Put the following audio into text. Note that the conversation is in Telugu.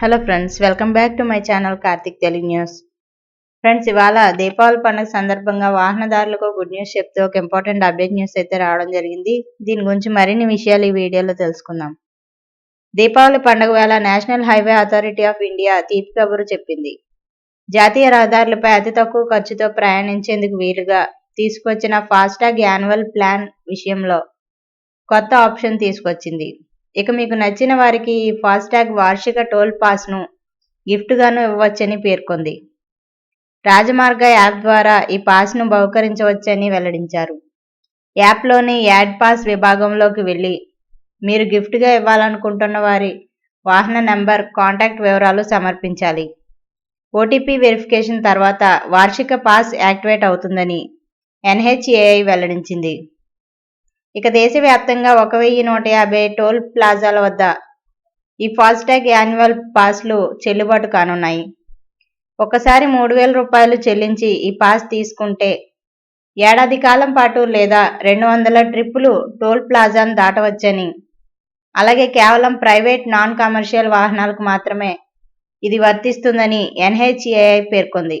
Hello friends welcome back to my channel Karthik Telugu news friends ఇవాళ దీపావళి పండుగ సందర్భంగా వాహనదారులకు గుడ్ న్యూస్ చెప్తూ ఒక ఇంపార్టెంట్ అప్డేట్ న్యూస్ అయితే రావడం జరిగింది. దీని గురించి మరిన్ని విషయాలు ఈ వీడియోలో తెలుసుకుందాం. దీపావళి పండుగ వేళ National Highway Authority of India తీపి కబురు చెప్పింది. జాతీయ రహదారులపై అతి తక్కువ ఖర్చుతో ప్రయాణించేందుకు వీలుగా తీసుకొచ్చిన ఫాస్టాగ్ యాన్యువల్ ప్లాన్ విషయంలో కొత్త ఆప్షన్ తీసుకొచ్చింది. ఇక మీకు నచ్చిన వారికి ఈ ఫాస్టాగ్ వార్షిక టోల్ పాస్ను గిఫ్ట్గాను ఇవ్వవచ్చని పేర్కొంది. రాజమార్గ యాప్ ద్వారా ఈ పాస్ను బహుకరించవచ్చని వెల్లడించారు. యాప్లోని యాడ్ పాస్ విభాగంలోకి వెళ్ళి మీరు గిఫ్ట్గా ఇవ్వాలనుకుంటున్న వారి వాహన నెంబర్ కాంటాక్ట్ వివరాలు సమర్పించాలి. ఓటీపీ వెరిఫికేషన్ తర్వాత వార్షిక పాస్ యాక్టివేట్ అవుతుందని ఎన్హెచ్ఏఐ వెల్లడించింది. ఇక దేశవ్యాప్తంగా ఒక వెయ్యి నూట యాభై టోల్ ప్లాజాల వద్ద ఈ ఫాస్టాగ్ యాన్యువల్ పాస్లు చెల్లుబాటు కానున్నాయి. ఒకసారి మూడు వేల రూపాయలు చెల్లించి ఈ పాస్ తీసుకుంటే ఏడాది కాలం పాటు లేదా రెండు వందల ట్రిప్పులు టోల్ ప్లాజాను దాటవచ్చని. అలాగే కేవలం ప్రైవేట్ నాన్ కమర్షియల్ వాహనాలకు మాత్రమే ఇది వర్తిస్తుందని ఎన్హెచ్ఏఐ పేర్కొంది.